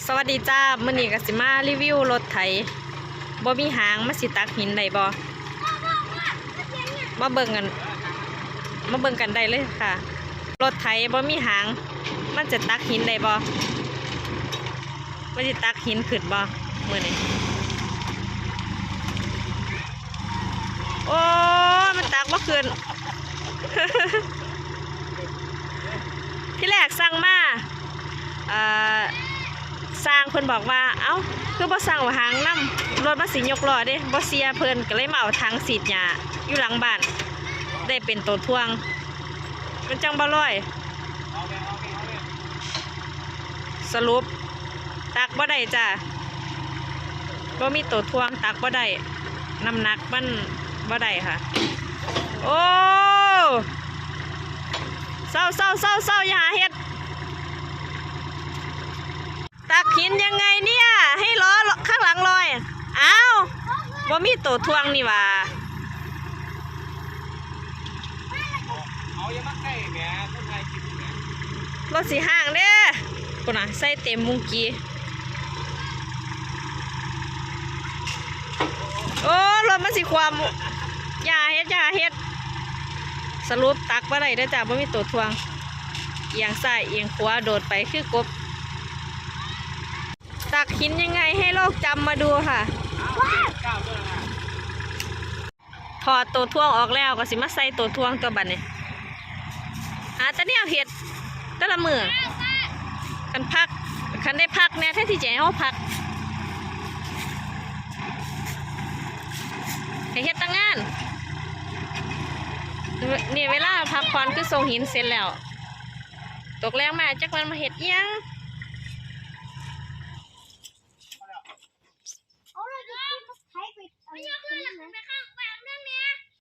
สวัสดีจ้ามื้อนี้กสิมารีวิวรถไถบ่มีหางมาสิตักหินได้บ่มาเบิ่งกันมาเบิ่งกันได้เลยค่ะ รถไถบ่มีหาง มันจะตักหินได้บ่มันสิตักหินขึ้นบ่มื้อนี้โอ้มันตักบ่ขึ้นที่แรกสั่งมาเอ่อ สร้าง เพิ่นบอกว่าเอ้าคือบ่สั่งว่าหางน้ำรถมาสิยกล้อเด้บ่เสียเพิ่นก็เลยมาเอาถังสีดหญ้าอยู่หลังบ้าน ได้เป็นตัวทวง มันจังบ่ร้อย สรุป ตักบ่ได้จ้ะบ่มีตัวทวงตักบ่ได้น้ำหนักมันบ่ได้ค่ะ โอ้เศร้าเศร้าเศร้าเศร้าอย่าหาเฮ็ด ตั กหินยังไงเนี่ย ให้ล้อข้างหลังลอยอ้าวว่ามีตัวทวงนี่ว่าเอาอย่ามาใกล้แหมคนไทยกินแหมรถสีห่างเด้กูน่ะใส่เต็มมุงกี้โอ้รถมันสิความอย่าเฮ็ดอย่าเฮ็ดสรุปตักบ่ได้เด้จ้าบ่มีตัวทวงเอียงซ้ายเอียงขวาโดดไปคือกบ ตักหินยังไงให้โลกจำมาดูค่ะ ถอดตัวท่วงออกแล้วก็สิมาใส่ตัวท่วงตัวบัดนี้หาแต่เนี่ยเห็ดต่ละมือคันพักคันได้พักเนี่ยแท้ที่จะให้เขาพักให้เฮ็ดตั้งงาน นี่เวลาพักผ่อนคือส่งหินเสร็จแล้ว ตกแรงมาจักมันมาเห็ดยัง